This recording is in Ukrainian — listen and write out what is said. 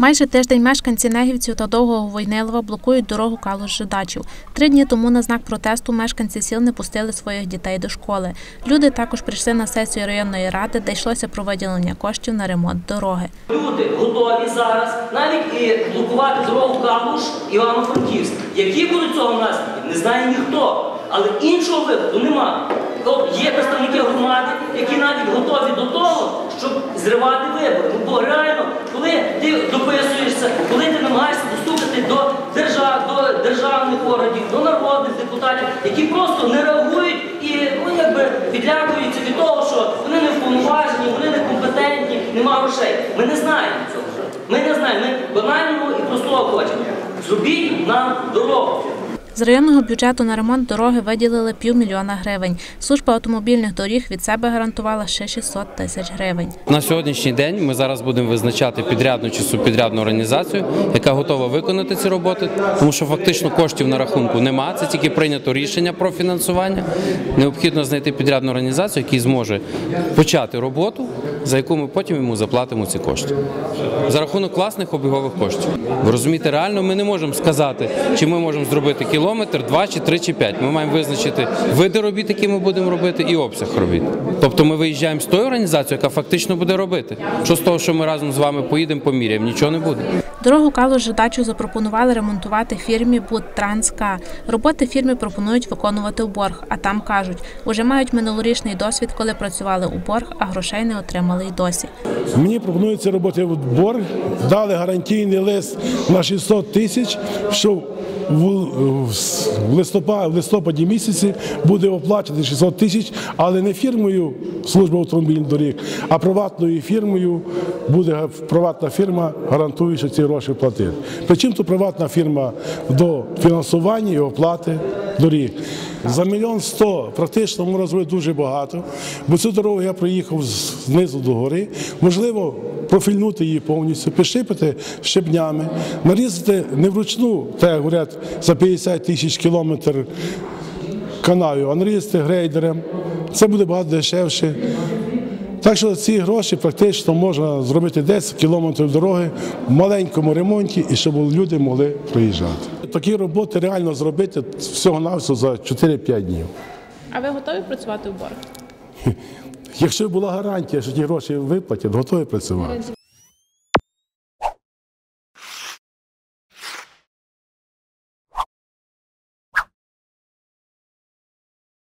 Майже тиждень мешканці Негівців та Довгого Войнилова блокують дорогу калуш жидачів. Три дні тому на знак протесту мешканці сіл не пустили своїх дітей до школи. Люди також прийшли на сесію районної ради, де йшлося про виділення коштів на ремонт дороги. Люди готові зараз навіть і блокувати дорогу Калуш Івано-Франківськ. Які будуть цього наслідки, не знає ніхто. Але іншого виходу нема. От Є представники громади, які навіть готові до того, щоб зривати вибори. Ну, бо реально, коли ти дописуєшся, ти достукати до держав, до державних органів, до народних депутатів, які просто не реагують і ну, якби відлякуються від того, що вони не вповноважені, вони не компетентні, нема грошей. Ми не знаємо цього. Ми не знаємо. Ми банального і простого хочемо. Зробіть нам дорогу. З районного бюджету на ремонт дороги виділили півмільйона гривень. Служба автомобільних доріг від себе гарантувала ще 600 тисяч гривень. На сьогоднішній день ми зараз будемо визначати підрядну чи субпідрядну організацію, яка готова виконати ці роботи, тому що фактично коштів на рахунку нема. Це тільки прийнято рішення про фінансування. Необхідно знайти підрядну організацію, яка зможе почати роботу, за яку ми потім йому заплатимо ці кошти. За рахунок власних обігових коштів. Ви розумієте, реально ми не можемо сказати, чи ми можемо зробити кілометр, два, чи три, чи п'ять. Ми маємо визначити види робіт, які ми будемо робити, і обсяг робіт. Тобто ми виїжджаємо з тою організацією, яка фактично буде робити. Що з того, що ми разом з вами поїдемо, поміряємо, нічого не буде. Дорогу калуш жидачу запропонували ремонтувати фірмі «Будтранска». Роботи фірмі пропонують виконувати у борг, а там кажуть, уже мають минулорічний досвід, коли працювали у борг, а грошей не отримали й досі. Мені пропонується роботи в борг, дали гарантійний лист на 600 тисяч, що в, листопаді, в листопаді місяці буде оплачено 600 тисяч, але не фірмою служби автомобільних доріг, а приватною фірмою буде приватна фірма, гарантує, що ці гроші платить. Причому то приватна фірма до фінансування і оплати доріг. За мільйон сто практично можна зробити дуже багато, бо цю дорогу я проїхав знизу до гори. Можливо, профільнути її повністю, пришипати щебнями, нарізати не вручну, як говорять, за 50 тисяч кілометр канавів, а нарізати грейдером. Це буде багато дешевше. Так що ці гроші практично можна зробити 10 кілометрів дороги в маленькому ремонті і щоб люди могли проїжджати. Такі роботи реально зробити всього-навсього за 4-5 днів. А ви готові працювати у борг? Якщо була гарантія, що ті гроші виплатять, готові працювати.